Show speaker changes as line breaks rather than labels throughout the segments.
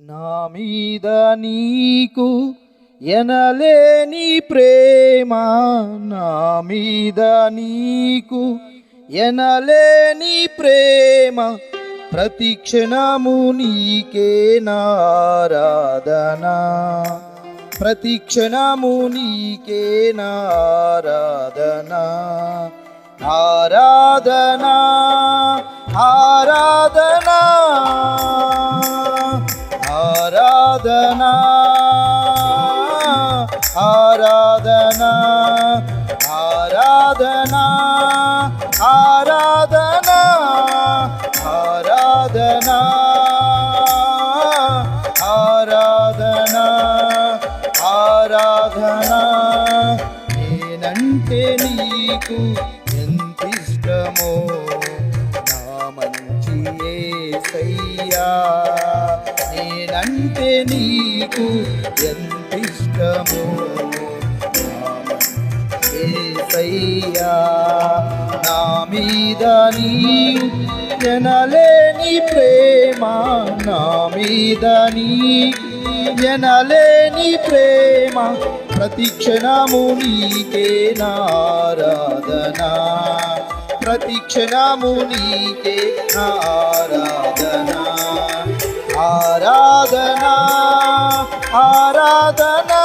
నా మీద నీకు ఎనలేని ప్రేమ నా మీద నీకు ఎనలేని ప్రేమ ప్రతి క్షణము నీకే నారాధనా. ప్రతి క్షణము నీకే నారాధనా. ఆరాధనా నీకు ఎంత ఇష్టమో నా మంచి ఏసయ్యా. నేనంటే నీకు ఎంత ఇష్టమో నా ఏసయ్యా. నా మీద నీ జనలేని ప్రేమ నా మీద నీ జనలేని ప్రేమ ప్రతిక్షణము నీకే నారాధనా. ప్రతిక్షణము నీకే ఆరాధనా ఆరాధనా ఆరాధనా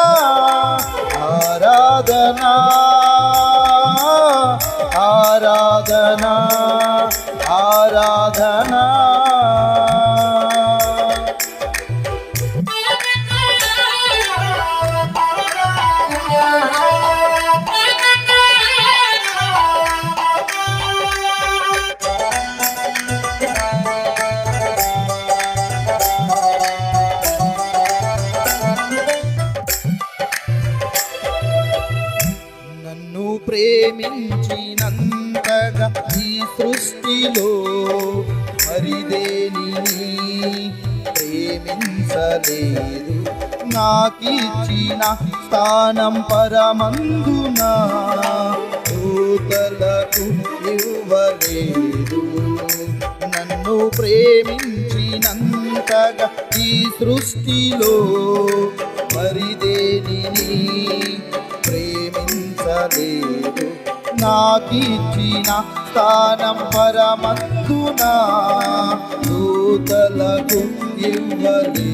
ఆరాధనా. ప్రేమించినంతగా ఈ సృష్టిలో మరిదేని ప్రేమించలేదు. నాకిచ్చిన స్థానం పరమందున దూతలకు ఇవ్వలేదు. నన్ను ప్రేమించినంతగా ఈ సృష్టిలో మరిదేని ప్రేమించలేదు. నాకిచ్చిన స్థానం పరమందున దూతలకు ఇవ్వలేదు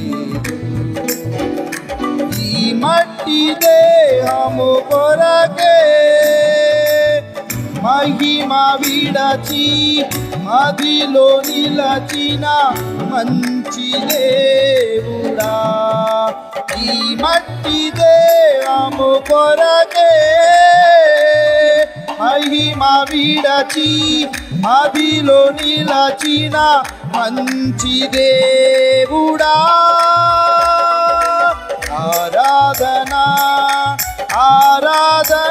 ఈ మట్టి దేహము కొరకే మహిమ విడచి మదిలో నిలచిన మంచి దేవుడా. ఈ మట్టి దేహము కొరకే మహిమ విడచి మదిలో నిలచిన మంచి దేవుడా. ఆరాధన ఆరాధన.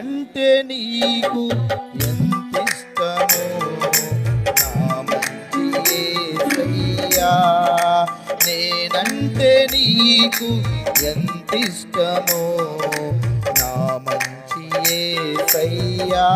అంటే నీకు ఎంతిష్టమో నా నేనంటే నీకు ఎంత ఇష్టమో నా మంచి సయ్యా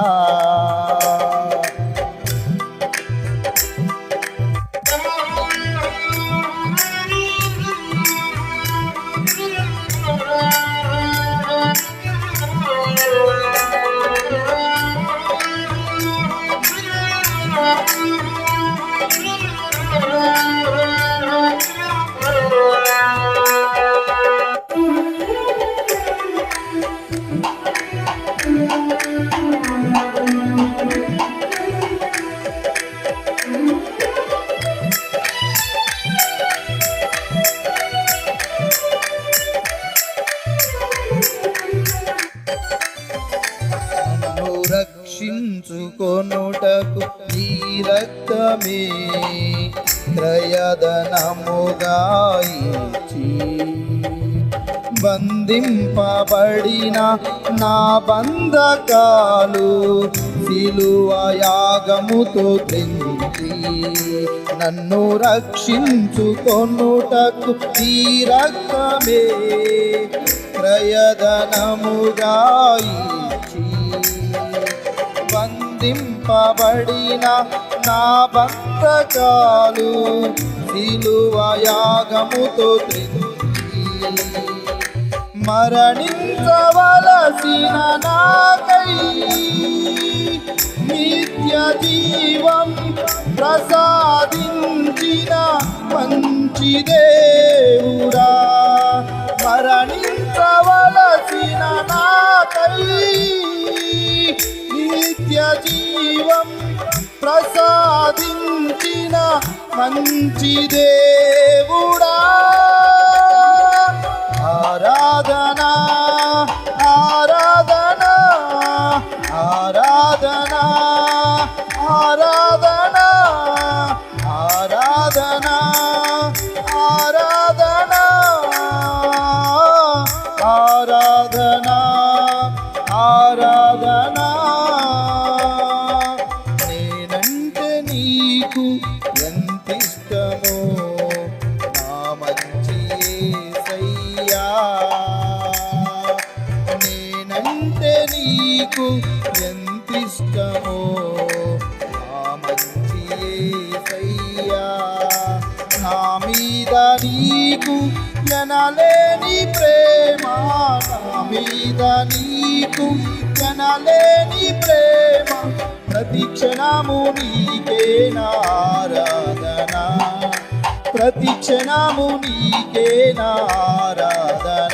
స్వామి త్రయదనముగాయిచి బంధింపబడిన నా బంధకాలు సిలువయాగముతో తెంచి నన్ను రక్షించుకొనుటకు ఈ రక్తమే క్రయదనముగాయిచి బంధింపబడిన నా బంధకాలు సిలువయాగముతో యాగముతో మరణించవలసిన నాకై నిత్య జీవం ప్రసాదించిన మంచి దేవుడా. మరణించవలసిన నాకై నిత్య జీవం ప్రసాదించిన మంచి దేవుడా. నీకు ఎంత నా మంచి యేసయ్యా నా మీద నీకు ఎనలేని ప్రేమ. నా మీద నీకు ఎనలేని ప్రేమ. ప్రతి క్షణము నీకే నారాధన ప్రతి క్షణము నీకే నారాధన